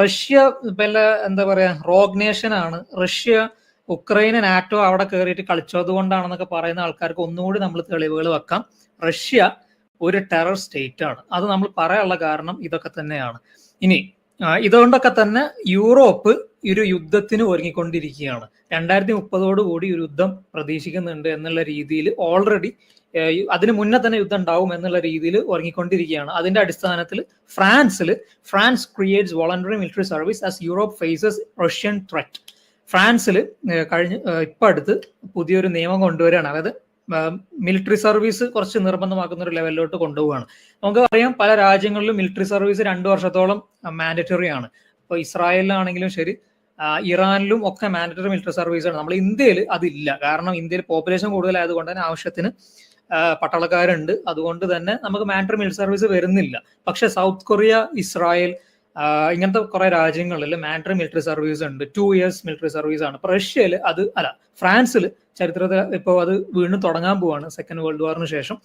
Russia വല്ല എന്താ പറയാ റോഗ് നേഷൻ ആണ്. റഷ്യ ഉക്രൈന് നാറ്റോ അവിടെ കയറിയിട്ട് കളിച്ചത് കൊണ്ടാണെന്നൊക്കെ പറയുന്ന ആൾക്കാർക്ക് ഒന്നുകൂടി നമ്മൾ തെളിവുകൾ വെക്കാം. റഷ്യ ഒരു ടെറർ സ്റ്റേറ്റ് ആണ്. അത് നമ്മൾ പറയാനുള്ള കാരണം ഇതൊക്കെ തന്നെയാണ്. ഇനി ഇതുകൊണ്ടൊക്കെ തന്നെ യൂറോപ്പ് ഈ ഒരു യുദ്ധത്തിന് ഒരുങ്ങിക്കൊണ്ടിരിക്കുകയാണ്. രണ്ടായിരത്തി മുപ്പതോടു കൂടി ഒരു യുദ്ധം പ്രതീക്ഷിക്കുന്നുണ്ട് എന്നുള്ള രീതിയിൽ ഓൾറെഡി അതിന് മുന്നേ തന്നെ യുദ്ധം ഉണ്ടാവും എന്നുള്ള രീതിയിൽ ഒരുങ്ങിക്കൊണ്ടിരിക്കുകയാണ്. അതിന്റെ അടിസ്ഥാനത്തിൽ ഫ്രാൻസിൽ France creates voluntary military service as Europe faces Russian threat ഫ്രാൻസിൽ കഴിഞ്ഞ ഇപ്പം ഇപ്പൊ അടുത്ത് പുതിയൊരു നിയമം കൊണ്ടുവരികയാണ്. അതായത് മിലിറ്ററി സർവീസ് കുറച്ച് നിർബന്ധമാക്കുന്ന ഒരു ലെവലിലോട്ട് കൊണ്ടുപോവുകയാണ്. നമുക്ക് അറിയാം പല രാജ്യങ്ങളിലും മിലിറ്ററി സർവീസ് രണ്ടു വർഷത്തോളം മാൻഡറ്ററി ആണ്. ഇപ്പോൾ ഇസ്രായേലിലാണെങ്കിലും ശരി ഇറാനിലും ഒക്കെ മാൻഡറ്ററി മിലിറ്ററി സർവീസ് ആണ്. നമ്മൾ ഇന്ത്യയിൽ അതില്ല. കാരണം ഇന്ത്യയിൽ പോപ്പുലേഷൻ കൂടുതലായതുകൊണ്ട് തന്നെ ആവശ്യത്തിന് പട്ടാളക്കാരുണ്ട്. അതുകൊണ്ട് തന്നെ നമുക്ക് മാൻഡറ്ററി മിലിറ്ററി സർവീസ് വരുന്നില്ല. പക്ഷെ സൗത്ത് കൊറിയ ഇസ്രായേൽ ഇങ്ങനത്തെ കുറെ രാജ്യങ്ങളിൽ മാൻഡറി മിലിറ്ററി സർവീസ് ഉണ്ട്. ടു ഇയേഴ്സ് മിലിറ്ററി സർവീസ് ആണ്. റഷ്യയിൽ അത് അല്ല ഫ്രാൻസിൽ ചരിത്രത്തിൽ ഇപ്പോൾ അത് വീണ്ടും തുടങ്ങാൻ പോവാണ്. സെക്കൻഡ് വേൾഡ് വാറിന് ശേഷം.